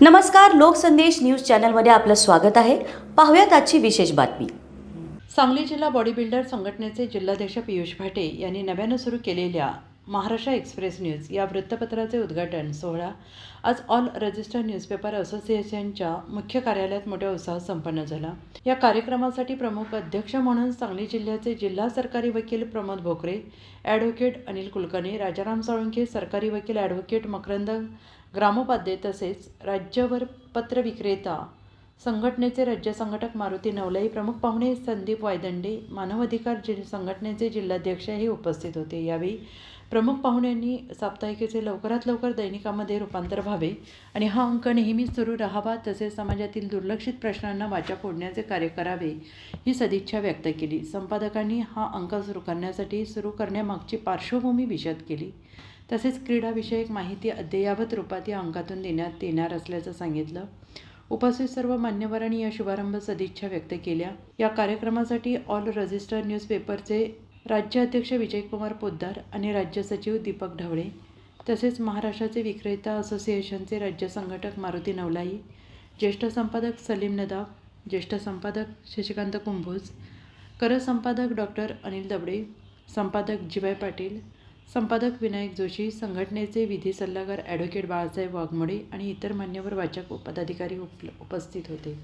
नमस्कार लोकसंदेश न्यूज चॅनलमध्ये आपलं स्वागत आहे. पाहूयात आजची विशेष बातमी. सांगली जिल्हा बॉडी बिल्डर संघटनेचे जिल्हाध्यक्ष पियुष भाटे यांनी नव्यानं सुरू केलेल्या महाराष्ट्र एक्सप्रेस न्यूज या वृत्तपत्राचे उद्घाटन सोहळा. आज ऑल रजिस्टर न्यूजपेपर असोसिएशनच्या मुख्य कार्यालयात मोठ्या उत्साहात संपन्न झाला. या कार्यक्रमासाठी प्रमुख अध्यक्ष म्हणून सांगली जिल्ह्याचे जिल्हा सरकारी वकील प्रमोद भोकरे ॲडव्होकेट अनिल कुलकर्णी राजाराम साळुंखे सरकारी वकील ॲडव्होकेट मकरंद ग्रामोपाध्ये तसेच राज्यभर पत्रविक्रेता संघटनेचे राज्य संघटक मारुती नवलाई प्रमुख पाहुणे संदीप वायदंडे मानव अधिकार जिल संघटनेचे जिल्हाध्यक्षही उपस्थित होते. यावेळी प्रमुख पाहुण्यांनी साप्ताहिकेचे लवकरात लवकर दैनिकामध्ये रूपांतर व्हावे आणि हा अंक नेहमीच सुरू राहावा तसेच समाजातील दुर्लक्षित प्रश्नांना वाचा फोडण्याचे कार्य करावे ही सदिच्छा व्यक्त केली. संपादकांनी हा अंक सुरू करण्यासाठी सुरू करण्यामागची पार्श्वभूमी विशद केली. तसेच क्रीडाविषयक माहिती अद्ययावत रूपात या अंकातून देण्यात येणार असल्याचं सांगितलं. उपस्थित सर्व मान्यवरांनी या शुभारंभ सदिच्छा व्यक्त केल्या. या कार्यक्रमासाठी ऑल रजिस्टर न्यूजपेपरचे राज्य अध्यक्ष विजयकुमार पोद्दार आणि राज्य सचिव दीपक ढवळे तसेच महाराष्ट्राचे विक्रेता असोसिएशनचे राज्य संघटक मारुती नवलाई ज्येष्ठ संपादक सलीम नदाब ज्येष्ठ संपादक शशिकांत कुंभोज कर संपादक डॉक्टर अनिल दबडे संपादक जीवाय पाटील संपादक विनायक जोशी संघटनेचे विधी सल्लागार ॲडव्होकेट बाळासाहेब वाघमोडे आणि इतर मान्यवर वाचक पदाधिकारी उप उपस्थित होते.